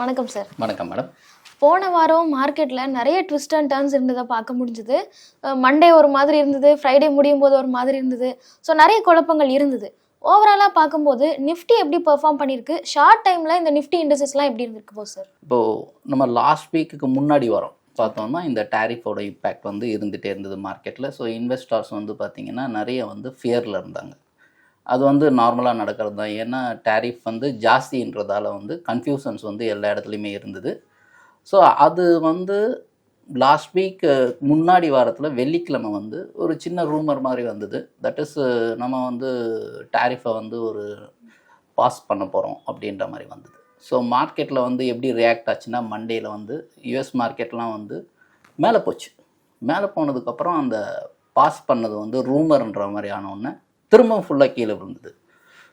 வணக்கம் சார் வணக்கம் மேடம் போன வாரம் மார்க்கெட்டில் நிறைய ட்விஸ்ட் அண்ட் டர்ன்ஸ் இருந்ததை பார்க்க முடிஞ்சுது. மண்டே ஒரு மாதிரி இருந்தது ஃப்ரைடே முடியும் போது ஒரு மாதிரி இருந்தது. ஸோ நிறைய குழப்பங்கள் இருந்தது. ஓவராலாக பார்க்கும்போது நிஃப்டி எப்படி பெர்ஃபார்ம் பண்ணியிருக்கு ஷார்ட் டைமில் இந்த நிஃப்டி இண்டஸ்ட்ரீஸ்லாம் எப்படி இருந்திருக்கு போது சார் இப்போது நம்ம லாஸ்ட் வீக்குக்கு முன்னாடி வரோம். பார்த்தோம்னா இந்த டேரிஃபோட இம்பேக்ட் வந்து இருந்துகிட்டே இருந்தது மார்க்கெட்டில் ஸோ இன்வெஸ்டர்ஸ் வந்து பார்த்திங்கன்னா நிறைய வந்து ஃபியரில் இருந்தாங்க. அது வந்து நார்மலாக நடக்கிறது தான் ஏன்னா டேரிஃப் வந்து ஜாஸ்தின்றதால வந்து கன்ஃபியூஷன்ஸ் வந்து எல்லா இடத்துலையுமே இருந்தது. ஸோ அது வந்து லாஸ்ட் வீக் முன்னாடி வாரத்தில் வெள்ளிக்கிழமை வந்து ஒரு சின்ன ரூமர் மாதிரி வந்தது. தட் இஸ் நம்ம வந்து டேரிஃபை வந்து ஒரு பாஸ் பண்ண போகிறோம் அப்படின்ற மாதிரி வந்தது. ஸோ மார்க்கெட்டில் வந்து எப்படி ரியாக்ட் ஆச்சுன்னா மண்டேயில் வந்து யூஎஸ் மார்க்கெட்லாம் வந்து மேலே போச்சு. மேலே போனதுக்கப்புறம் அந்த பாஸ் பண்ணது வந்து ரூமர்ன்ற மாதிரி ஆனோடனே திரும்ப ஃபுல்லாக கீழே விழுந்தது.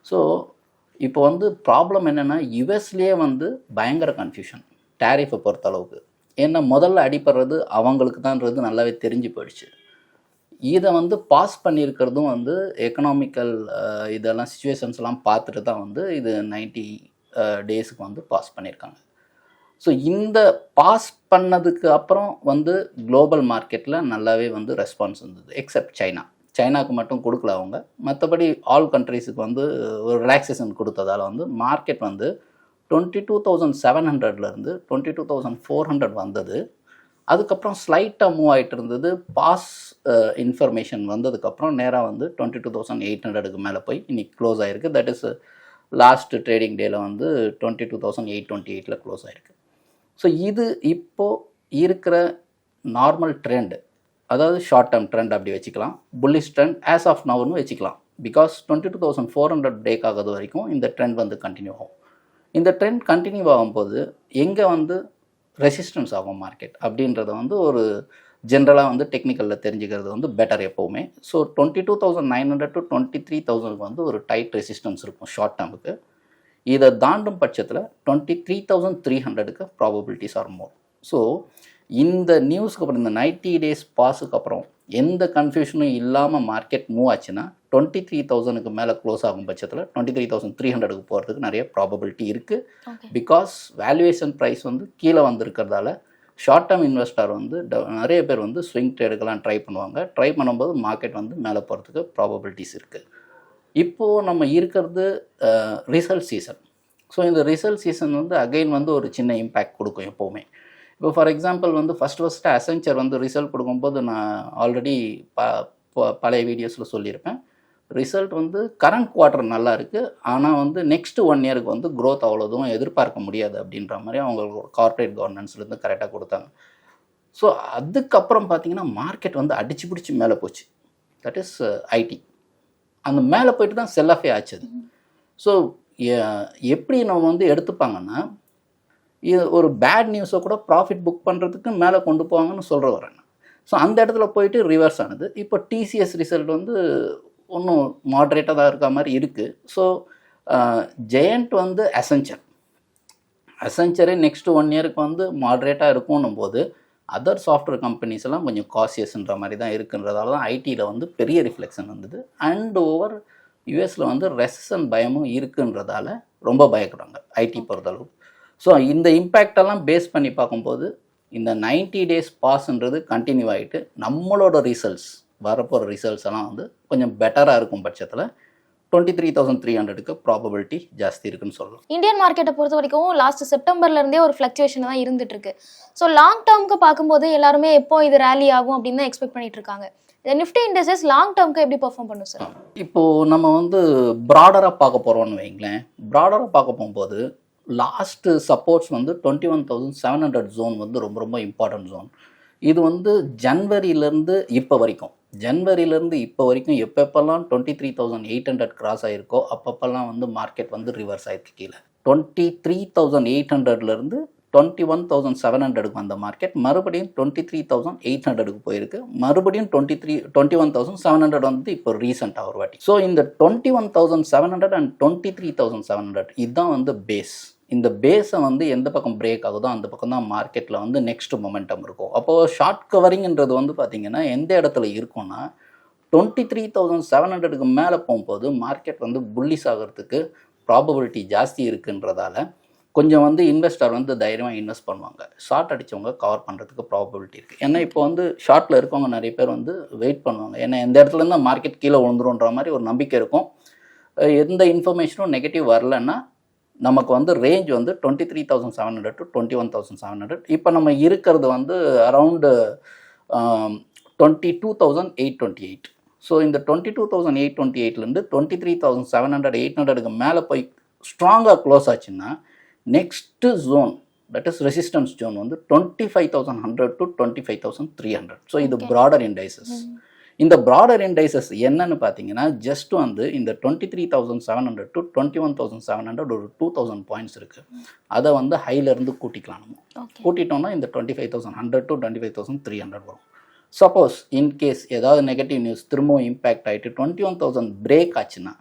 ஸோ இப்போ வந்து ப்ராப்ளம் என்னென்னா யுஎஸ்லேயே வந்து பயங்கர கன்ஃபியூஷன் டேரிஃபை பொறுத்த அளவுக்கு. ஏன்னா முதல்ல அடிப்படுறது அவங்களுக்கு தான்றது நல்லாவே தெரிஞ்சு போயிடுச்சு. இதை வந்து பாஸ் பண்ணியிருக்கிறதும் வந்து எக்கனாமிக்கல் இதெல்லாம் சுச்சுவேஷன்ஸ்லாம் பார்த்துட்டு தான் வந்து இது நைன்ட்டி டேஸுக்கு வந்து பாஸ் பண்ணியிருக்காங்க. ஸோ இந்த பாஸ் பண்ணதுக்கு அப்புறம் வந்து குளோபல் மார்க்கெட்டில் நல்லாவே வந்து ரெஸ்பான்ஸ் இருந்தது எக்ஸப்ட் சைனா சைனாக்கு மட்டும் கொடுக்கல அவங்க. மற்றபடி ஆல் கண்ட்ரீஸுக்கு வந்து ஒரு ரிலாக்ஸேஷன் கொடுத்ததால் வந்து மார்க்கெட் வந்து டுவெண்ட்டி டூ தௌசண்ட் செவன் ஹண்ட்ரட்லேருந்து twenty two thousand four hundred வந்தது. அதுக்கப்புறம் ஸ்லைட்டாக மூவ் ஆகிட்டு இருந்தது. பாஸ் இன்ஃபர்மேஷன் uh, வந்ததுக்கப்புறம் நேராக வந்து டுவெண்ட்டி டூ தௌசண்ட் எயிட் ஹண்ட்ரடுக்கு மேலே போய் இன்றைக்கி க்ளோஸ் ஆகிருக்கு தட் இஸ் லாஸ்ட் ட்ரேடிங் டேயில் வந்து twenty two thousand eight twenty எயிட்டில் க்ளோஸ் ஆகிருக்கு ஸோ இது இப்போது இருக்கிற நார்மல் ட்ரெண்டு அதாவது ஷார்ட் டேர்ம் ட்ரெண்ட் அப்படி வச்சுக்கலாம். புல்லிஷ் ட்ரெண்ட் ஆஸ் ஆஃப் நவர்னு வச்சுக்கலாம். Because twenty two thousand four hundred break ஆகிறது வரைக்கும் இந்த ட்ரெண்ட் வந்து கண்டினியூ ஆகும். இந்த ட்ரெண்ட் கண்டினியூ ஆகும்போது எங்கே வந்து ரெசிஸ்டன்ஸ் ஆகும் மார்க்கெட் அப்படின்றத வந்து ஒரு ஜென்ரலாக வந்து டெக்னிக்கலில் தெரிஞ்சுக்கிறது வந்து பெட்டர் எப்போவுமே. So twenty two thousand nine hundred to twenty three தௌசண்ட்க்கு வந்து ஒரு டைட் ரெசிஸ்டன்ஸ் இருக்கும் ஷார்ட் டேர்முக்கு இதை தாண்டும் பட்சத்தில் டுவெண்ட்டி த்ரீ தௌசண்ட் த்ரீ ஹண்ட்ரடுக்கு ப்ராபபிலிட்டிஸ் ஆர் மோர் ஸோ இந்த நியூஸ்க்கு அப்புறம் இந்த நைன்ட்டி டேஸ் பாஸுக்கு அப்புறம் எந்த கன்ஃபியூஷனும் இல்லாமல் மார்க்கெட் மூவ் ஆச்சுன்னா டுவெண்ட்டி த்ரீ தௌசண்ட்க்கு மேலே க்ளோஸ் ஆகும் பட்சத்தில் டுவெண்ட்டி த்ரீ தௌசண்ட் த்ரீ ஹண்ட்ரடுக்கு போகிறதுக்கு நிறைய ப்ராபபிலிட்டி இருக்குது பிகாஸ் வேல்யூவேஷன் ப்ரைஸ் வந்து கீழே வந்திருக்கிறதால ஷார்ட் டேர்ம் இன்வெஸ்டர் வந்து நிறைய பேர் வந்து ஸ்விங் ட்ரேடுக்கெல்லாம் ட்ரை பண்ணுவாங்க. ட்ரை பண்ணும்போது மார்க்கெட் வந்து மேலே போகிறதுக்கு ப்ராபபிலிட்டிஸ் இருக்குது இப்போது நம்ம இருக்கிறது ரிசல்ட் சீசன் ஸோ இந்த ரிசல்ட் சீசன் வந்து அகைன் வந்து ஒரு சின்ன இம்பேக்ட் கொடுக்கும் எப்போவுமே. இப்போ ஃபார் எக்ஸாம்பிள் வந்து ஃபஸ்ட் ஃபஸ்ட்டு அசென்ச்சர் வந்து ரிசல்ட் கொடுக்கும்போது நான் ஆல்ரெடி ப பழைய வீடியோஸில் சொல்லியிருப்பேன். ரிசல்ட் வந்து கரண்ட் குவார்ட்டர் நல்லா இருக்குது ஆனால் வந்து நெக்ஸ்ட் ஒன் இயருக்கு வந்து growth அவ்வளோ தூரம் எதிர்பார்க்க முடியாது அப்படின்ற மாதிரி அவங்க கார்ப்பரேட் கவர்னன்ஸ்லேருந்து கரெக்டாக கொடுத்தாங்க. ஸோ அதுக்கப்புறம் பார்த்தீங்கன்னா மார்க்கெட் வந்து அடிச்சு பிடிச்சி மேலே போச்சு. தட் இஸ் ஐடி அந்த மேலே போயிட்டு தான் செல் ஆஃபே ஆச்சு ஸோ எப்படி நம்ம வந்து எடுத்துப்பாங்கன்னா இது ஒரு பேட் நியூஸை கூட ப்ராஃபிட் புக் பண்ணுறதுக்கு மேலே கொண்டு போவாங்கன்னு சொல்கிற வரேன் ஸோ அந்த இடத்துல போயிட்டு ரிவர்ஸ் ஆனது. இப்போ டிசிஎஸ் ரிசல்ட் வந்து ஒன்றும் மாட்ரேட்டாக தான் இருக்க மாதிரி இருக்குது ஸோ ஜெயண்ட் வந்து அசென்ச்சர் அசென்ச்சரே நெக்ஸ்ட் ஒன் இயருக்கு வந்து மாட்ரேட்டாக இருக்கும்னும் போது அதர் சாஃப்ட்வேர் கம்பெனிஸ் எல்லாம் கொஞ்சம் காசியஸ்ன்ற மாதிரி தான் இருக்குன்றதால தான் ஐடியில் வந்து பெரிய ரிஃப்ளெக்ஷன் வந்தது. அண்ட் ஓவர் யூஎஸில் வந்து ரெசன் பயமும் இருக்குன்றதால ரொம்ப பயப்படுறாங்க ஐடி பொறுத்தளவுக்கு. ஸோ இந்த எல்லாம் பேஸ் பண்ணி பார்க்கும்போது இந்த 90 டேஸ் பாஸ்ன்றது கண்டினியூ ஆகிட்டு நம்மளோட ரிசல்ட்ஸ் வரப்போகிற ரிசல்ட்ஸ் எல்லாம் வந்து கொஞ்சம் பெட்டராக இருக்கும் பட்சத்தில் டுவெண்ட்டி த்ரீ தௌசண்ட் த்ரீ ஹண்ட்ரடுக்கு ப்ராபபிலிட்டி ஜாஸ்தி இருக்குன்னு சொல்லலாம். இந்தியன் மார்க்கெட்டை பொறுத்த வரைக்கும் லாஸ்ட் செப்டம்பர்ல இருந்தே ஒரு ஃப்ளக்சுவேஷன் தான் இருந்துட்டு இருக்கு. ஸோ லாங் டேர்ம்க்கு பார்க்கும்போது எல்லாருமே எப்போ இது ரேலி ஆகும் அப்படின்னு தான் எக்ஸ்பெக்ட் பண்ணிட்டு இருக்காங்க. இந்த நிஃப்டி இண்டஸ்ட்ரீஸ் லாங் டேர்ம்க்கு எப்படி பெர்ஃபார்ம் பண்ணும் சார் இப்போது நம்ம வந்து ப்ராடராக பார்க்க போகிறோம்னு வைங்களேன் ப்ராடராக பார்க்க போகும்போது லாஸ்ட்டு சப்போர்ட்ஸ் வந்து twenty one thousand seven hundred zone வந்து ரொம்ப ரொம்ப இம்பார்ட்டன்ட் ஜோன் இது வந்து ஜன்வரியிலேருந்து இப்போ வரைக்கும். ஜன்வரியிலேருந்து இப்போ வரைக்கும் எப்பப்பெல்லாம் twenty three thousand eight hundred cross ஆகிருக்கோ அப்பப்பெல்லாம் வந்து மார்க்கெட் வந்து ரிவர்ஸ் ஆயிருக்கு கீழே. டுவெண்ட்டி த்ரீ தௌசண்ட் எயிட் ஹண்ட்ரட்லேருந்து டுவெண்ட்டி ஒன் தௌசண்ட் செவன் ஹண்ட்ரடுக்கு வந்த மார்க்கெட் மறுபடியும் டுவெண்ட்டி த்ரீ தௌசண்ட் எயிட் ஹண்ட்ரடுக்கு போயிருக்கு. மறுபடியும் twenty three twenty one thousand seven hundred வந்து இப்போ ரீசெண்டாக ஒரு வாட்டி. ஸோ இந்த twenty one thousand seven hundred and twenty three thousand seven hundred இதுதான் வந்து பேஸ் இந்த பேஸை வந்து எந்த பக்கம் பிரேக் ஆகுதோ அந்த பக்கம் தான் மார்க்கெட்டில் வந்து நெக்ஸ்ட் மொமெண்டம் இருக்கும். அப்போது ஷார்ட் கவரிங்ன்றது வந்து பார்த்திங்கன்னா எந்த இடத்துல இருக்கும்னா டுவெண்ட்டி த்ரீ தௌசண்ட் செவன் ஹண்ட்ரடுக்கு மேலே போகும்போது மார்க்கெட் வந்து புல்லிஸ் ஆகிறதுக்கு ப்ராபபிலிட்டி ஜாஸ்தி இருக்குன்றதால கொஞ்சம் வந்து இன்வெஸ்டர் வந்து தைரியமாக இன்வெஸ்ட் பண்ணுவாங்க. ஷார்ட் அடித்தவங்க கவர் பண்ணுறதுக்கு ப்ராபபிலிட்டி இருக்குது ஏன்னா இப்போ வந்து ஷார்ட்டில் இருக்கவங்க நிறைய பேர் வந்து வெயிட் பண்ணுவாங்க. ஏன்னா எந்த இடத்துலேருந்து மார்க்கெட் கீழே விழுந்துருன்ற மாதிரி ஒரு நம்பிக்கை இருக்கும். எந்த இன்ஃபர்மேஷனும் நெகட்டிவ் வரலன்னா நமக்கு வந்து ரேஞ்ச் வந்து twenty three thousand seven hundred to twenty one thousand seven hundred இப்போ நம்ம இருக்கிறது வந்து around twenty two thousand eight twenty eight so இந்த twenty two thousand eight twenty எயிட்லேருந்து twenty three thousand seven hundred eight ஹண்ட்ரடுக்கு மேலே போய் ஸ்ட்ராங்காக க்ளோஸ் ஆச்சுன்னா next zone that is resistance zone வந்து twenty five thousand hundred to twenty five thousand three hundred so இது. Broader indices இந்த broader indices என்னன்னு பார்த்தீங்கன்னா ஜஸ்ட் வந்து இந்த twenty three thousand seven hundred to twenty one thousand seven hundred ஒரு two thousand points இருக்குது அதை வந்து ஹைலேருந்து கூட்டிக்கலாம்? நம்ம கூட்டிட்டோம்னா இந்த twenty five thousand hundred to twenty five thousand three hundred வரும் சப்போஸ் இன்கேஸ் ஏதாவது நெகட்டிவ் நியூஸ் திரும்பவும் இம்பேக்ட் ஆகிட்டு டுவெண்ட்டி ஒன் தௌசண்ட் பிரேக் ஆச்சுன்னா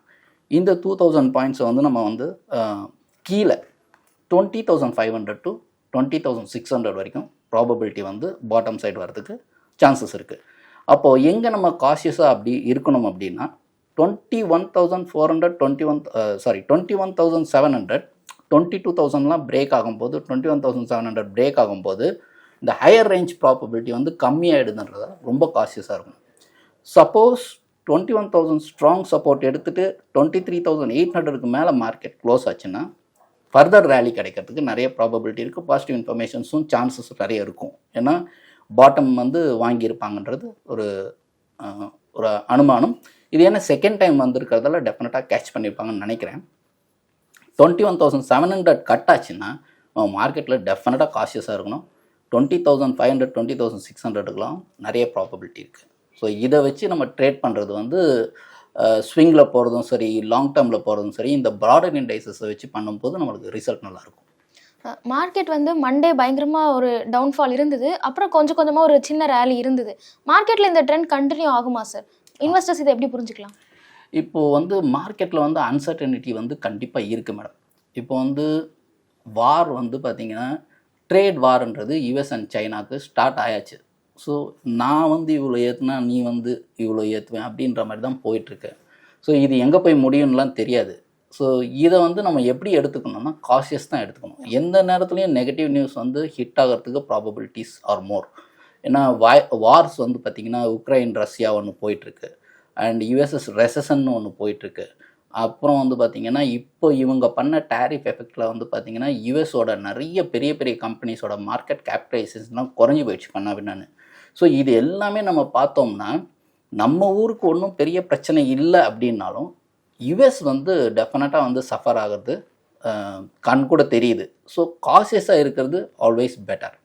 இந்த டூ தௌசண்ட் பாயிண்ட்ஸை வந்து நம்ம வந்து கீழே twenty thousand five hundred to twenty thousand six hundred வரைக்கும் ப்ராபபிலிட்டி வந்து பாட்டம் சைடு வரதுக்கு சான்சஸ் இருக்குது அப்போது எங்கே நம்ம காஷியஸாக அப்படி இருக்கணும் அப்படின்னா twenty one thousand four hundred twenty one sorry twenty one thousand seven hundred twenty two தௌசண்ட்லாம் break ஆகும்போது twenty one thousand seven hundred break ஆகும்போது இந்த ஹையர் ரேஞ்ச் ப்ராபபிலிட்டி வந்து கம்மியாகிடுதுன்றத ரொம்ப காஷியஸாக இருக்கும் suppose twenty one thousand strong support எடுத்துகிட்டு twenty three thousand eight ஹண்ட்ரடுக்கு மேலே மார்க்கெட் க்ளோஸ் ஆச்சுன்னா ஃபர்தர் ரேலி கிடைக்கிறதுக்கு நிறைய ப்ராபபிலிட்டி இருக்குது பாசிட்டிவ் இன்ஃபர்மேஷன்ஸும் சான்சஸ் நிறைய இருக்கும். ஏன்னா பாட்டம் வந்து வாங்கியிருப்பாங்கன்றது ஒரு ஒரு அனுமானம். இது என்ன செகண்ட் டைம் வந்திருக்கிறதால டெஃபினட்டாக கேட்ச் பண்ணியிருப்பாங்கன்னு நினைக்கிறேன். Twenty one thousand seven hundred cut ஆச்சுன்னா மார்க்கெட்டில் டெஃபினட்டாக காஷியஸாக இருக்கணும். Twenty thousand five hundred twenty thousand six ஹண்ட்ரடுக்கெலாம் நிறைய ப்ராபபிலிட்டி இருக்குது ஸோ இதை வச்சு நம்ம ட்ரேட் பண்ணுறது வந்து ஸ்விங்கில் போகிறதும் சரி லாங் டேர்மில் போகிறதும் சரி இந்த ப்ராடர் இண்டைசஸை வச்சு பண்ணும்போது நம்மளுக்கு ரிசல்ட் நல்லாயிருக்கும் மார்க்கெட் வந்து மண்டே பயங்கரமாக ஒரு டவுன்ஃபால் இருந்தது. அப்புறம் கொஞ்சம் கொஞ்சமாக ஒரு சின்ன ரேலி இருந்தது. மார்க்கெட்டில் இந்த ட்ரெண்ட் கண்டினியூ ஆகுமா சார் இன்வெஸ்டர்ஸ் இதை எப்படி புரிஞ்சுக்கலாம்? இப்போது வந்து மார்க்கெட்டில் வந்து அன்சர்டனிட்டி வந்து கண்டிப்பாக இருக்குது மேடம் இப்போ வந்து வார் வந்து பார்த்திங்கன்னா ட்ரேட் வார்ன்றது யுஎஸ் அண்ட் சைனாவுக்கு ஸ்டார்ட் ஆயாச்சு. ஸோ நான் வந்து இவ்வளோ ஏற்றுனா நீ வந்து இவ்வளோ ஏற்றுவேன் அப்படின்ற மாதிரி தான் போயிட்டுருக்கேன் ஸோ இது எங்கே போய் முடியும்லாம் தெரியாது. ஸோ இதை வந்து நம்ம எப்படி எடுத்துக்கணும்னா காஷியஸ் தான் எடுத்துக்கணும். எந்த நேரத்துலையும் நெகட்டிவ் நியூஸ் வந்து ஹிட் ஆகிறதுக்கு ப்ராபபிலிட்டிஸ் ஆர் மோர் ஏன்னா வாய் வார்ஸ் வந்து பார்த்திங்கன்னா உக்ரைன் ரஷ்யா ஒன்று போயிட்டுருக்கு. அண்ட் யுஎஸ்எஸ் ரெசஷன் ஒன்று போயிட்டுருக்கு. அப்புறம் வந்து பார்த்திங்கன்னா இப்போ இவங்க பண்ண டேரிஃப் எஃபெக்டில் வந்து பார்த்திங்கன்னா யுஎஸோட நிறைய பெரிய பெரிய கம்பெனிஸோட மார்க்கெட் கேபிட்டலைசேஷன்லாம் குறைஞ்சி போயிடுச்சு பண்ண பின்னான்னு ஸோ இது எல்லாமே நம்ம பார்த்தோம்னா நம்ம ஊருக்கு ஒன்றும் பெரிய பிரச்சனை இல்லை அப்படின்னாலும் யுஎஸ் வந்து டெஃபினட்டாக வந்து சஃபர் ஆகிறது கண் கூட தெரியுது. ஸோ காசியஸாக இருக்கிறது ஆல்வேஸ் பெட்டர்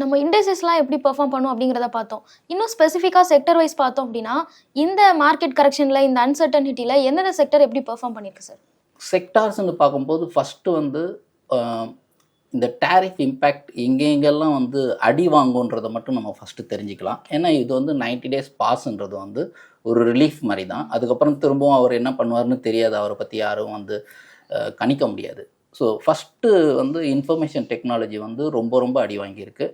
நம்ம இண்டஸ்ட்ரீஸ்லாம் எப்படி பெர்ஃபார்ம் பண்ணும் அப்படிங்கிறத பார்த்தோம். இன்னும் ஸ்பெசிஃபிக்காக செக்டர் வைஸ் பார்த்தோம் அப்படின்னா இந்த மார்க்கெட் கரெக்ஷனில் இந்த அன்சர்டனிட்டியில் எந்தெந்த செக்டர் எப்படி பெர்ஃபார்ம் பண்ணியிருக்கு சார் செக்டார்ஸ்னு பார்க்கும்போது ஃபஸ்ட்டு வந்து இந்த டேரிஃப் இம்பேக்ட் எங்கே எங்கெல்லாம் வந்து அடி வாங்குன்றதை மட்டும் நம்ம ஃபஸ்ட்டு தெரிஞ்சுக்கலாம். ஏன்னா இது வந்து 90 டேஸ் பாஸ்ன்றது வந்து ஒரு ரிலீஃப் மாதிரி தான் அதுக்கப்புறம் திரும்பவும் அவர் என்ன பண்ணுவார்னு தெரியாது. அவரை பற்றி யாரும் வந்து கணிக்க முடியாது. ஸோ ஃபஸ்ட்டு வந்து இன்ஃபர்மேஷன் டெக்னாலஜி வந்து ரொம்ப ரொம்ப அடி வாங்கியிருக்கு.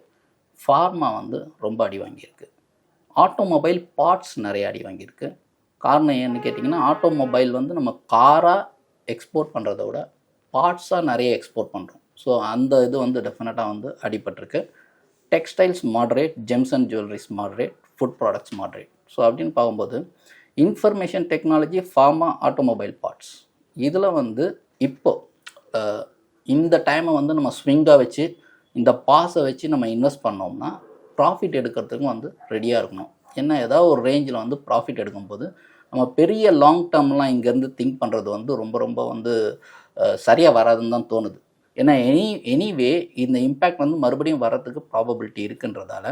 ஃபார்மா வந்து ரொம்ப அடி வாங்கியிருக்கு. ஆட்டோமொபைல் பார்ட்ஸ் நிறைய அடி வாங்கியிருக்கு. காரணம் ஏன்னு கேட்டிங்கன்னா ஆட்டோமொபைல் வந்து நம்ம காராக எக்ஸ்போர்ட் பண்ணுறத விட பார்ட்ஸாக நிறைய எக்ஸ்போர்ட் பண்ணுறோம் ஸோ அந்த இது வந்து டெஃபினட்டாக வந்து அடிபட்டிருக்கு. Textiles moderate gems and jewelleries moderate food products moderate so அப்படின்னு பார்க்கும்போது information technology pharma automobile parts இதில் வந்து இப்போது இந்த டைமை வந்து நம்ம ஸ்விங்காக வச்சு இந்த பாஸை வச்சு நம்ம இன்வெஸ்ட் பண்ணோம்னா ப்ராஃபிட் எடுக்கிறதுக்கும் வந்து ரெடியாக இருக்கணும். ஏன்னா ஏதாவது ஒரு ரேஞ்சில் வந்து ப்ராஃபிட் எடுக்கும்போது நம்ம பெரிய லாங் டேர்ம்லாம் இங்கேருந்து திங்க் பண்ணுறது வந்து ரொம்ப ரொம்ப வந்து சரியாக வராதுன்னு தான் தோணுது. ஏன்னா எனி எனிவே இந்த இம்பேக்ட் வந்து மறுபடியும் வர்றதுக்கு ப்ராபபிலிட்டி இருக்குன்றதால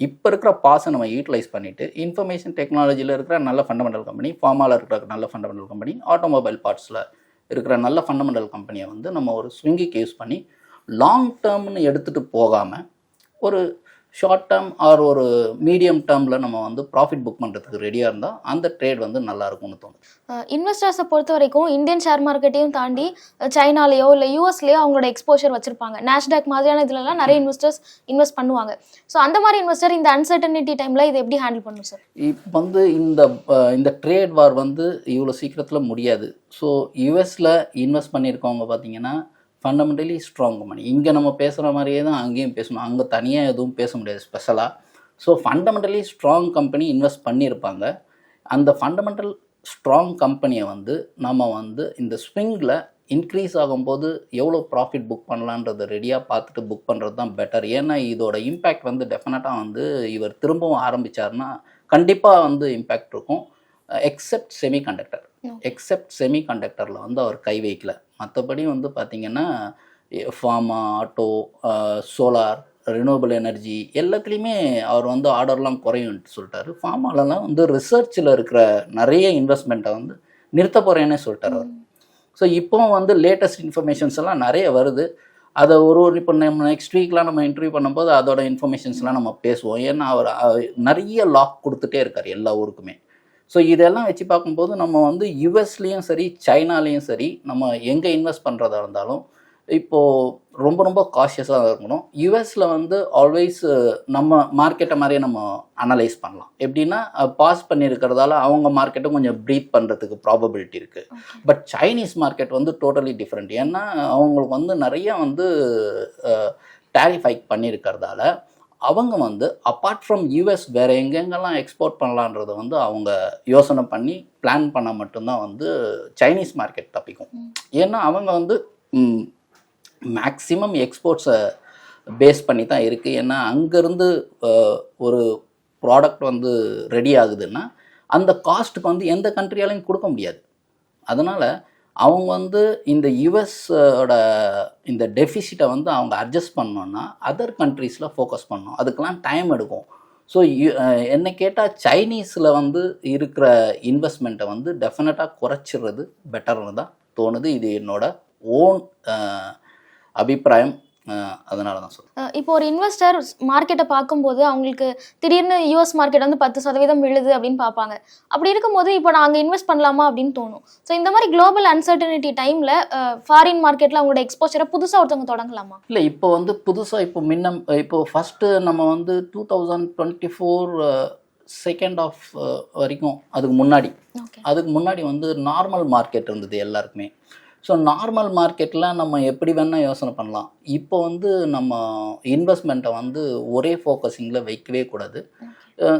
இப்போ இருக்கிற பாஸை நம்ம யூட்டிலைஸ் பண்ணிவிட்டு இன்ஃபர்மேஷன் டெக்னாலஜியில் இருக்கிற நல்ல ஃபண்டமெண்டல் கம்பெனி ஃபார்மாவில் இருக்கிற நல்ல ஃபண்டமெண்டல் கம்பெனி ஆட்டோமொபைல் பார்ட்ஸில் இருக்கிற நல்ல ஃபண்டமெண்டல் கம்பெனியை வந்து நம்ம ஒரு ஸ்விங்கிக்கு யூஸ் பண்ணி லாங் டேர்ம்னு எடுத்துகிட்டு போகாமல் ஒரு ஷார்ட் டேர்ம் ஆர் ஒரு மீடியம் டேர்மில் நம்ம வந்து ப்ராஃபிட் புக் பண்ணுறதுக்கு ரெடியாக இருந்தால் அந்த ட்ரேட் வந்து நல்லா இருக்கும்னு தோணுது. இன்வெஸ்டர்ஸை பொறுத்த வரைக்கும் இந்தியன் ஷேர் மார்க்கெட்டையும் தாண்டி சைனாலேயோ இல்லை யூஎஸ்லேயோ அவங்களோட எக்ஸ்போஷர் வச்சிருப்பாங்க. நேஷ்டாக் மாதிரியான இதுலலாம் நிறைய இன்வெஸ்டர்ஸ் இன்வெஸ்ட் பண்ணுவாங்க. ஸோ அந்த மாதிரி இன்வெஸ்டர் இந்த அன்சர்டனிட்டி டைமில் இதை எப்படி ஹேண்டில் பண்ணும் சார் இப்போ வந்து இந்த இந்த ட்ரேட் வார் வந்து இவ்வளோ சீக்கிரத்தில் முடியாது. ஸோ யூஎஸில் இன்வெஸ்ட் பண்ணியிருக்கவங்க பார்த்தீங்கன்னா ஃபண்டமெண்டலி ஸ்ட்ராங் கம்பெனி இங்கே நம்ம பேசுகிற மாதிரியே தான் அங்கேயும் பேசணும். அங்கே தனியாக எதுவும் பேச முடியாது ஸ்பெஷலாக so fundamentally strong company invest பண்ணியிருப்பாங்க. அந்த ஃபண்டமெண்டல் ஸ்ட்ராங் கம்பெனியை வந்து நம்ம வந்து இந்த ஸ்விங்கில் இன்க்ரீஸ் ஆகும்போது எவ்வளோ ப்ராஃபிட் புக் பண்ணலான்றத ரெடியாக பார்த்துட்டு புக் பண்ணுறது தான் பெட்டர் ஏன்னா இதோட இம்பேக்ட் வந்து டெஃபினட்டாக வந்து இவர் திரும்பவும் ஆரம்பித்தார்னா கண்டிப்பாக வந்து இம்பேக்ட் இருக்கும். Except semiconductor except semi கண்டக்டரில் வந்து அவர் கை வைக்கல. மற்றபடி வந்து பார்த்திங்கன்னா pharma auto solar renewable energy எல்லாத்துலேயுமே அவர் வந்து ஆர்டர்லாம் குறையும்ட்டு சொல்லிட்டாரு. ஃபார்மாலலாம் வந்து ரிசர்ச்சில் இருக்கிற நிறைய இன்வெஸ்ட்மெண்ட்டை வந்து நிறுத்த போகிறேன்னே சொல்லிட்டார் அவர். ஸோ இப்போ வந்து லேட்டஸ்ட் இன்ஃபர்மேஷன்ஸ் எல்லாம் நிறைய வருது. அதை ஒரு ஒரு இப்போ நம்ம நெக்ஸ்ட் வீக்லாம் நம்ம இன்டர்வியூ பண்ணும்போது அதோட இன்ஃபர்மேஷன்ஸ்லாம் நம்ம பேசுவோம். ஏன்னா அவர் நிறைய லாக் கொடுத்துட்டே இருக்கார் எல்லா ஊருக்குமே. ஸோ இதெல்லாம் வச்சு பார்க்கும்போது நம்ம வந்து யுஎஸ்லேயும் சரி சைனாலேயும் சரி நம்ம எங்கே இன்வெஸ்ட் பண்ணுறதா இருந்தாலும் இப்போது ரொம்ப ரொம்ப காஷியஸாக இருக்கணும். யூஎஸில் வந்து ஆல்வேஸ் நம்ம மார்க்கெட்டை மாதிரியே நம்ம அனலைஸ் பண்ணலாம். எப்படின்னா பாஸ் பண்ணியிருக்கிறதால அவங்க மார்க்கெட்டும் கொஞ்சம் ப்ரீத் பண்ணுறதுக்கு ப்ராபபிலிட்டி இருக்குது பட் சைனீஸ் மார்க்கெட் வந்து டோட்டலி டிஃப்ரெண்ட் ஏன்னா அவங்களுக்கு வந்து நிறைய வந்து டேரிஃப் ஹைக் பண்ணியிருக்கிறதால அவங்க வந்து அப்பார்ட் ஃப்ரம் யூஎஸ் வேறு எங்கெங்கெல்லாம் எக்ஸ்போர்ட் பண்ணலான்றதை வந்து அவங்க யோசனை பண்ணி பிளான் பண்ண மட்டும்தான் வந்து சைனீஸ் மார்க்கெட் தப்பிக்கும். ஏன்னா அவங்க வந்து மேக்ஸிமம் எக்ஸ்போர்ட்ஸை பேஸ் பண்ணி தான் இருக்குது ஏன்னா அங்கேருந்து ஒரு ப்ராடக்ட் வந்து ரெடி ஆகுதுன்னா அந்த காஸ்ட்டுக்கு வந்து எந்த கண்ட்ரியாலையும் கொடுக்க முடியாது. அதனால் அவங்க வந்து இந்த யுஎஸோட இந்த டெஃபிசிட்டை வந்து அவங்க அட்ஜஸ்ட் பண்ணோன்னா அதர் கண்ட்ரீஸில் ஃபோக்கஸ் பண்ணணும் அதுக்கெலாம் டைம் எடுக்கும். ஸோ என்னை கேட்டால் சைனீஸில் வந்து இருக்கிற இன்வெஸ்ட்மெண்ட்டை வந்து டெஃபினட்டாக குறைச்சிடுறது பெட்டர்னு தான் தோணுது. இது என்னோட ஓன் அபிப்பிராயம். அதனால தான் சொல்கிறேன் இப்போ ஒரு இன்வெஸ்டர் மார்க்கெட்டை பார்க்கும்போது அவங்களுக்கு திடீர்னு யூஎஸ் மார்க்கெட் வந்து பத்து சதவீதம் விழுது அப்படின்னு பார்ப்பாங்க. அப்படி இருக்கும்போது இப்போ அங்கே இன்வெஸ்ட் பண்ணலாமா அப்படின்னு தோணும். ஸோ இந்த மாதிரி குளோபல் அன்சர்டனிட்டி டைமில் ஃபாரின் மார்க்கெட்டில் அவங்களோட எக்ஸ்போஷரை புதுசாக ஒருத்தவங்க தொடங்கலாமா? இல்லை இப்போ வந்து புதுசாக இப்போ முன்னம் இப்போ ஃபஸ்ட்டு நம்ம வந்து two thousand twenty four second half வரைக்கும் அதுக்கு முன்னாடி. அதுக்கு முன்னாடி வந்து நார்மல் மார்க்கெட் இருந்தது எல்லாருக்குமே. ஸோ நார்மல் மார்க்கெட்டில் நம்ம எப்படி வேணால் யோசனை பண்ணலாம். இப்போ வந்து நம்ம இன்வெஸ்ட்மெண்ட்டை வந்து ஒரே ஃபோக்கஸிங்கில் வைக்கவே கூடாது.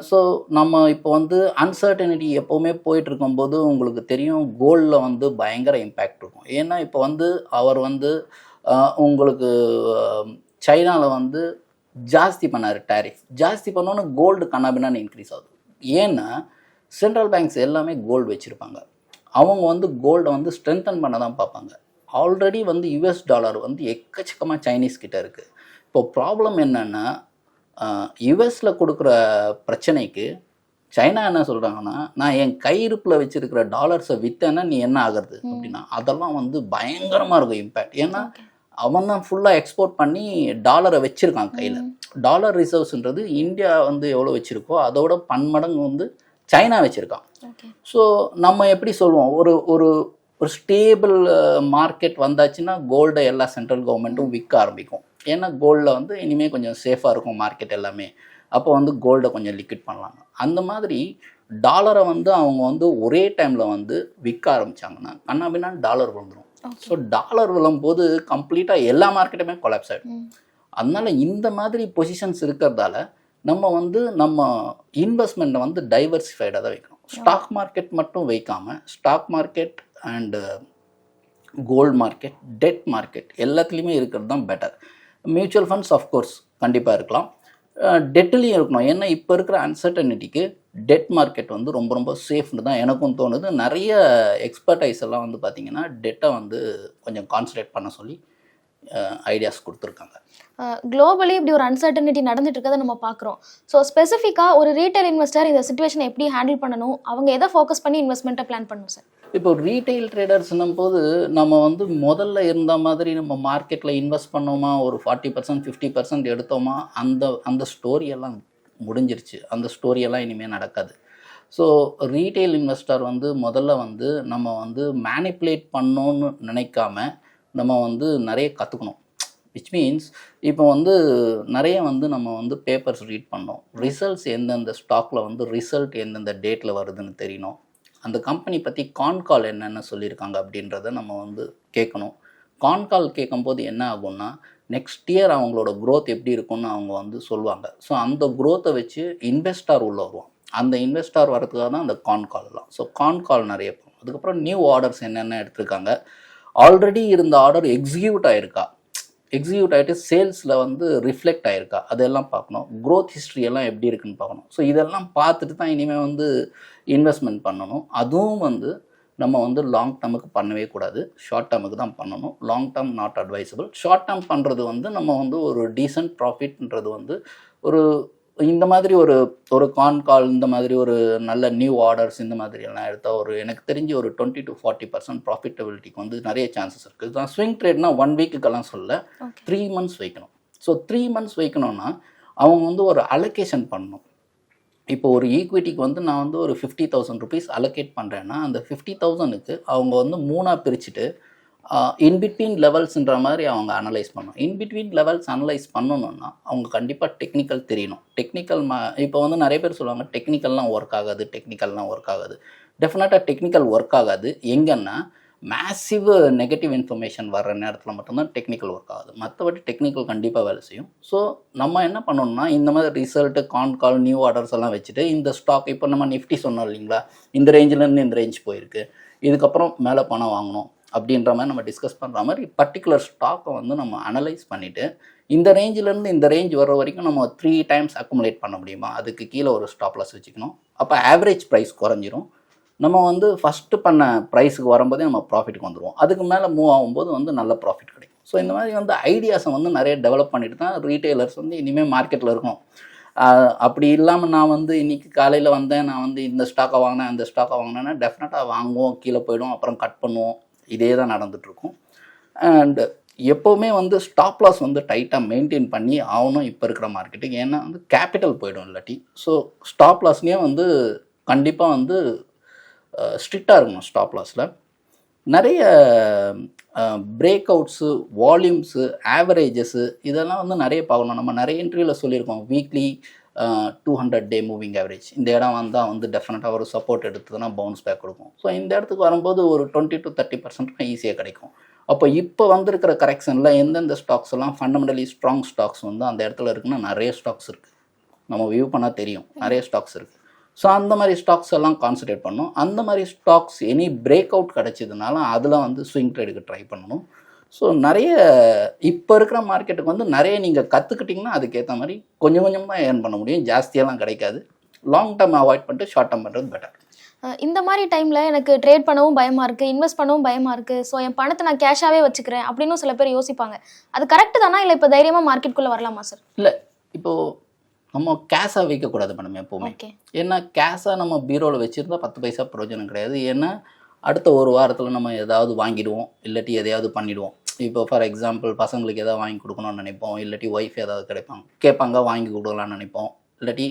ஸோ நம்ம இப்போ வந்து அன்சர்டனிட்டி எப்போவுமே போயிட்டு இருக்கும்போது உங்களுக்கு தெரியும் கோல்டில் வந்து பயங்கர இம்பேக்ட் இருக்கும். ஏன்னா இப்போ வந்து அவர் வந்து உங்களுக்கு சைனாவில் வந்து ஜாஸ்தி பண்ணார் டேரிஃப் ஜாஸ்தி பண்ணோன்னு கோல்டு கண்ணாபின்னான்னு இன்க்ரீஸ் ஆகுது. ஏன்னா சென்ட்ரல் பேங்க்ஸ் எல்லாமே கோல்டு வச்சுருப்பாங்க. அவங்க வந்து கோல்டை வந்து ஸ்ட்ரென்தன் பண்ண தான் பார்ப்பாங்க. ஆல்ரெடி வந்து யுஎஸ் டாலர் வந்து எக்கச்சக்கமாக சைனீஸ் கிட்ட இருக்குது இப்போ ப்ராப்ளம் என்னென்னா யுஎஸில் கொடுக்குற பிரச்சனைக்கு சைனா என்ன சொல்கிறாங்கன்னா நான் என் கையிருப்பில் வச்சிருக்கிற டாலர்ஸை விற்றேன்னா நீ என்ன ஆகுறது? அப்படின்னா அதெல்லாம் வந்து பயங்கரமாக இருக்கும் இம்பேக்ட் ஏன்னா அவன் தான் ஃபுல்லாக எக்ஸ்போர்ட் பண்ணி டாலரை வச்சுருக்கான் கையில். டாலர் ரிசர்வ்ஸ்ன்றது இந்தியா வந்து எவ்வளோ வச்சுருக்கோ அதோட பன்மடங்கு வந்து சைனா வச்சுருக்கான். ஸோ நம்ம எப்படி சொல்லுவோம்? ஒரு ஒரு ஒரு ஸ்டேபிள் மார்க்கெட் வந்தாச்சுன்னா கோல்டை எல்லா சென்ட்ரல் கவர்மெண்ட்டும் விற்க ஆரம்பிக்கும். ஏன்னா கோல்டில் வந்து இனிமேல் கொஞ்சம் சேஃபாக இருக்கும் மார்க்கெட் எல்லாமே. அப்போ வந்து கோல்டை கொஞ்சம் லிக்விட் பண்ணலாம். அந்த மாதிரி டாலரை வந்து அவங்க வந்து ஒரே டைமில் வந்து விற்க ஆரம்பிச்சாங்கன்னா கண்ணாபின்னா டாலர் விழுந்துடும் ஸோ டாலர் விழும்போது கம்ப்ளீட்டாக எல்லா மார்க்கெட்டுமே கொலாப்ஸ் ஆகிடும் அதனால இந்த மாதிரி பொசிஷன்ஸ் இருக்கிறதால நம்ம வந்து நம்ம இன்வெஸ்ட்மெண்ட்டை வந்து டைவர்சிஃபைடாக தான் வைக்கணும். ஸ்டாக் மார்க்கெட் மட்டும் வைக்காம stock market and gold market debt market எல்லாத்துலேயுமே இருக்கிறது தான் பெட்டர் மியூச்சுவல் ஃபண்ட்ஸ் ஆஃப்கோர்ஸ் கண்டிப்பாக இருக்கலாம். டெட்லேயும் இருக்கணும். ஏன்னா இப்போ இருக்கிற அன்சர்டனிட்டிக்கு டெட் மார்க்கெட் வந்து ரொம்ப ரொம்ப சேஃப்னு தான் எனக்கும் தோணுது. நிறைய எக்ஸ்பர்டைஸ் எல்லாம் வந்து பார்த்திங்கன்னா டெட்டை வந்து கொஞ்சம் கான்சன்ட்ரேட் பண்ண சொல்லி ஐடியாஸ் கொடுத்துருக்காங்க. குளோபலி இப்படி ஒரு அன்சர்டனிட்டி நடந்துட்டு இருக்கதை நம்ம பார்க்குறோம். ஸோ ஸ்பெசிஃபிக்காக ஒரு ரீட்டைல் இன்வெஸ்டர் இந்த சுச்சுவேஷனை எப்படி ஹேண்டில் பண்ணணும்? அவங்க எதை ஃபோக்கஸ் பண்ணி இன்வெஸ்ட்மெண்ட்டை பிளான் பண்ணணும் சார் இப்போ ரீட்டைல் ட்ரேடர்ஸ்னும் போது நம்ம வந்து முதல்ல இருந்த மாதிரி நம்ம மார்க்கெட்டில் இன்வெஸ்ட் பண்ணோமா? ஒரு ஃபார்ட்டி பர்சன்ட் ஃபிஃப்டி பர்சன்ட் எடுத்தோமா? அந்த அந்த ஸ்டோரி எல்லாம் முடிஞ்சிருச்சு. அந்த ஸ்டோரி எல்லாம் இனிமேல் நடக்காது. ஸோ ரீட்டைல் இன்வெஸ்டர் வந்து முதல்ல வந்து நம்ம வந்து மேனிப்புலேட் பண்ணோன்னு நினைக்காம நம்ம வந்து நிறைய கற்றுக்கணும் விச் மீன்ஸ் இப்போ வந்து நிறைய வந்து நம்ம வந்து பேப்பர்ஸ் ரீட் பண்ணோம். ரிசல்ட்ஸ் எந்தெந்த ஸ்டாக்கில் வந்து ரிசல்ட் எந்தெந்த டேட்டில் வருதுன்னு தெரியணும். அந்த கம்பெனி பற்றி கான்கால் என்னென்ன சொல்லியிருக்காங்க அப்படின்றத நம்ம வந்து கேட்கணும். கான்கால் கேட்கும்போது என்ன ஆகும்னா நெக்ஸ்ட் இயர் அவங்களோட க்ரோத் எப்படி இருக்கும்னு அவங்க வந்து சொல்லுவாங்க. ஸோ அந்த க்ரோத்தை வச்சு இன்வெஸ்டார் உள்ளே வருவான். அந்த இன்வெஸ்டார் வரதுக்காக தான் அந்த கான் கால்லாம் ஸோ கான் கால் நிறைய போகும். அதுக்கப்புறம் நியூ ஆர்டர்ஸ் என்னென்ன எடுத்திருக்காங்க? ஆல்ரெடி இருந்த ஆர்டர் எக்ஸிக்யூட் ஆயிருக்கா? எக்ஸிக்யூட் ஆகிட்டு சேல்ஸில் வந்து ரிஃப்ளெக்ட் ஆயிருக்கா? அதெல்லாம் பார்க்கணும். க்ரோத் ஹிஸ்ட்ரி எல்லாம் எப்படி இருக்குன்னு பார்க்கணும். ஸோ இதெல்லாம் பார்த்துட்டு தான் இனிமேல் வந்து இன்வெஸ்ட்மெண்ட் பண்ணணும். அதுவும் வந்து நம்ம வந்து லாங் டேர்முக்கு பண்ணவே கூடாது. ஷார்ட் டேர்முக்கு தான் பண்ணணும். Long term not advisable short term பண்ணுறது வந்து நம்ம வந்து ஒரு டீசன்ட் ப்ராஃபிட்ன்றது வந்து ஒரு இந்த மாதிரி ஒரு ஒரு கான் கால் இந்த மாதிரி ஒரு நல்ல நியூ ஆர்டர்ஸ் இந்த மாதிரி எல்லாம் எடுத்தால் ஒரு எனக்கு தெரிஞ்சு ஒரு டுவெண்ட்டி டு ஃபார்ட்டி பர்சன்ட் ப்ராஃபிட்டபிலிட்டிக்கு வந்து நிறைய சான்சஸ் இருக்குது நான் ஸ்விங் ட்ரேட்னா ஒன் வீக்குக்கெல்லாம் சொல்ல த்ரீ மந்த்ஸ் வைக்கணும். ஸோ த்ரீ மந்த்ஸ் வைக்கணும்னா அவங்க வந்து ஒரு அலோகேஷன் பண்ணணும். இப்போ ஒரு ஈக்விட்டிக்கு வந்து நான் வந்து ஒரு ஃபிஃப்டி தௌசண்ட் ருபீஸ் அலோகேட் பண்ணுறேன்னா அந்த ஃபிஃப்டி தௌசண்ட்க்கு அவங்க வந்து மூணாக பிரிச்சுட்டு இன்பிட்வீன் லெவல்ஸ்ன்ற மாதிரி அவங்க அனலைஸ் பண்ணணும். இன்பிட்வீன் லெவல்ஸ் அனலைஸ் பண்ணணும்னா அவங்க கண்டிப்பாக டெக்னிக்கல் தெரியணும். டெக்னிக்கல் ம இப்போ வந்து நிறைய பேர் சொல்லுவாங்க டெக்னிக்கல்லாம் ஒர்க் ஆகாது டெக்னிக்கல்லாம் ஒர்க் ஆகாது. டெஃபினட்டாக டெக்னிக்கல் ஒர்க் ஆகாது. எங்கன்னா மேசிவ் நெகட்டிவ் இன்ஃபர்மேஷன் வர்ற நேரத்தில் மட்டும்தான் டெக்னிக்கல் ஒர்க் ஆகுது. மற்றபடி டெக்னிக்கல் கண்டிப்பாக வேலை செய்யும். ஸோ நம்ம என்ன பண்ணணும்னா இந்த மாதிரி result con call new orders எல்லாம் வச்சுட்டு இந்த ஸ்டாக் இப்போ நம்ம நிஃப்டி சொன்னோம் இல்லைங்களா? இந்த ரேஞ்சிலேருந்து இந்த ரேஞ்ச் போயிருக்கு. இதுக்கப்புறம் மேலே பணம் வாங்கணும். அப்படின்ற மாதிரி நம்ம டிஸ்கஸ் பண்ணுற மாதிரி பர்டிகுலர் ஸ்டாக்கை வந்து நம்ம அனலைஸ் பண்ணிவிட்டு இந்த ரேஞ்சிலேருந்து இந்த ரேஞ்ச் வர்ற வரைக்கும் நம்ம த்ரீ டைம்ஸ் அக்குமுலேட் பண்ண முடியுமா? அதுக்கு கீழே ஒரு ஸ்டாப்லஸ் வச்சுக்கணும். அப்போ ஆவரேஜ் ப்ரைஸ் குறைஞ்சிரும். நம்ம வந்து ஃபஸ்ட்டு பண்ண ப்ரைஸுக்கு வரும்போதே நம்ம ப்ராஃபிட்டுக்கு வந்துடுவோம் அதுக்கு மேலே மூவ் ஆகும்போது வந்து நல்ல ப்ராஃபிட் கிடைக்கும். ஸோ இந்த மாதிரி வந்து ஐடியாஸை வந்து நிறைய டெவலப் பண்ணிட்டு தான் ரீட்டைலர்ஸ் வந்து இனிமேல் மார்க்கெட்டில் இருக்கும் அப்படி இல்லாமல் நான் வந்து இன்னைக்கு காலையில் வந்தேன் நான் வந்து இந்த ஸ்டாக்கை வாங்கினேன் அந்த ஸ்டாக்கை வாங்கினேன்னா டெஃபினட்டாக வாங்குவோம் கீழே போயிடும் அப்புறம் கட் பண்ணுவோம். இதே தான் நடந்துகிட்ருக்கும் அண்டு எப்போவுமே வந்து ஸ்டாப் லாஸ் வந்து டைட்டாக மெயின்டைன் பண்ணி ஆகணும் இப்போ இருக்கிற மார்க்கெட்டுக்கு ஏன்னா வந்து கேபிட்டல் போயிடும் இல்லாட்டி. ஸோ ஸ்டாப் லாஸ்லேயே வந்து கண்டிப்பாக வந்து ஸ்ட்ரிக்டாக இருக்கணும் ஸ்டாப் லாஸில் நிறைய பிரேக் அவுட்ஸு வால்யூம்ஸு ஆவரேஜஸ்ஸு இதெல்லாம் வந்து நிறைய பார்க்கணும். நம்ம நிறைய இன்டர்வியூவில் சொல்லியிருக்கோம். Weekly two hundred day moving average இந்த இடம் வந்தால் வந்து டெஃபினட்டாக ஒரு சப்போர்ட் எடுத்ததுன்னா பவுன்ஸ் பேக் கொடுக்கும். ஸோ இந்த இடத்துக்கு வரும்போது ஒரு டுவெண்ட்டி டு தேர்ட்டி பர்சன்ட் ஈஸியாக கிடைக்கும். அப்போ இப்போ வந்திருக்கிற கரெக்ஷனில் எந்தெந்த ஸ்டாக்ஸ் எல்லாம் ஃபண்டமெண்டலி ஸ்ட்ராங் ஸ்டாக்ஸ் வந்து அந்த இடத்துல இருக்குன்னா நிறைய ஸ்டாக்ஸ் இருக்குது நம்ம வியூ பண்ணால் தெரியும். நிறைய ஸ்டாக்ஸ் இருக்குது ஸோ அந்த மாதிரி ஸ்டாக்ஸ் எல்லாம் கான்சன்ட்ரேட் பண்ணணும் அந்த மாதிரி ஸ்டாக்ஸ் எனி பிரேக் அவுட் கிடச்சதுனால அதில் வந்து ஸ்விங் ட்ரேடுக்கு ட்ரை பண்ணணும். ஸோ நிறைய இப்போ இருக்கிற மார்க்கெட்டுக்கு வந்து நிறைய நீங்கள் கற்றுக்கிட்டிங்கன்னா அதுக்கேற்ற மாதிரி கொஞ்சம் கொஞ்சம் தான் ஏர்ன் பண்ண முடியும். ஜாஸ்தியெல்லாம் கிடைக்காது. லாங் டேர்ம் அவாய்ட் பண்ணிட்டு ஷார்ட் டேர்ம் பண்ணுறது பெட்டர் இந்த மாதிரி டைம்ல எனக்கு ட்ரேட் பண்ணவும் பயமா இருக்கு இன்வெஸ்ட் பண்ணவும் பயமா இருக்கு. ஸோ என் பணத்தை நான் கேஷாவே வச்சுக்கிறேன் அப்படின்னு சில பேர் யோசிப்பாங்க. அது கரெக்ட் தானா? இல்லை இப்போ தைரியமா மார்க்கெட்டுக்குள்ள வரலாமா சார் இல்லை இப்போது நம்ம கேஷாக வைக்கக்கூடாது மேடம் எப்போவுமே. ஏன்னா கேஷாக நம்ம பீரோவில் வச்சுருந்தா பத்து பைசா பிரயோஜனம் கிடையாது. ஏன்னா அடுத்த ஒரு வாரத்தில் நம்ம ஏதாவது வாங்கிடுவோம். இல்லாட்டி எதையாவது பண்ணிடுவோம். இப்போ ஃபார் எக்ஸாம்பிள் பசங்களுக்கு எதாவது வாங்கி கொடுக்கணும்னு நினைப்போம். இல்லாட்டி ஒய்ஃப் ஏதாவது கிடைப்பாங்க. கேட்பாங்க வாங்கி கொடுக்கலாம்னு நினைப்போம். இல்லாட்டி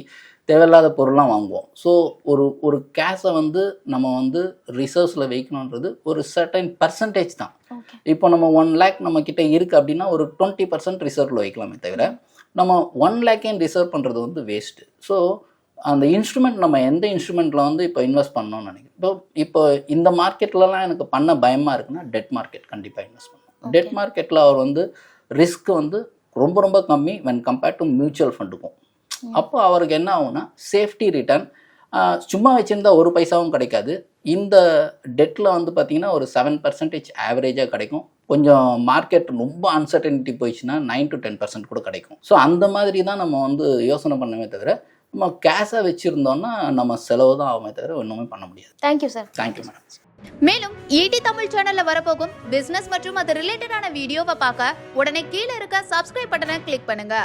தேவையில்லாத பொருள்லாம் வாங்குவோம். ஸோ ஒரு ஒரு கேஷை வந்து நம்ம வந்து ரிசர்வ்ஸில் வைக்கணுன்றது ஒரு சர்டைன் பர்சன்டேஜ் தான். இப்போ நம்ம ஒன் லேக் நம்ம கிட்ட இருக்குது அப்படின்னா ஒரு டுவெண்ட்டி பர்சன்ட் ரிசர்வில் வைக்கலாமே தவிர நம்ம ஒன் லேக்கையும் ரிசர்வ் பண்ணுறது வந்து வேஸ்ட்டு ஸோ அந்த இன்ஸ்ட்ருமெண்ட் நம்ம எந்த இன்ஸ்ட்ருமெண்ட்டில் வந்து இப்போ இன்வெஸ்ட் பண்ணணும்னு நினைக்கிறேன். இப்போ இப்போ இந்த மார்க்கெட்லலாம் எனக்கு பண்ண பயமாக இருக்குன்னா டெட் மார்க்கெட் கண்டிப்பாக இன்வெஸ்ட் பண்ணணும். டெட் மார்க்கெட்டில் அவர் வந்து ரிஸ்க் வந்து ரொம்ப ரொம்ப கம்மி வென் கம்பேர்ட் டு மியூச்சுவல் ஃபண்டுக்கும் அப்போ அவருக்கு என்ன ஆகும்னா சேஃப்டி ரிட்டர்ன் சும்மா வச்சுருந்தா ஒரு பைசாவும் கிடைக்காது. இந்த டெட்டில் வந்து பார்த்தீங்கன்னா ஒரு செவன் பர்சன்டேஜ் ஆவரேஜாக கிடைக்கும். கொஞ்சம் மார்க்கெட் ரொம்ப அன்சர்டனிட்டி போயிடுச்சுன்னா நைன் டு டென் பர்சன்ட் கூட கிடைக்கும். ஸோ அந்த மாதிரி தான் நம்ம வந்து யோசனை பண்ணவே தவிர நம்ம கேஷாக வச்சுருந்தோம்னா நம்ம செலவு தான் ஆகுமே தவிர ஒன்றுமே பண்ண முடியாது. Thank you sir thank you madam மேலும் ஈடி தமிழ் சேனல்ல வரப்போகும் பிசினஸ் மற்றும் அது ரிலேட்டடான வீடியோவை பார்க்க உடனே கீழே இருக்க சப்ஸ்கிரைப் பட்டனை கிளிக் பண்ணுங்க.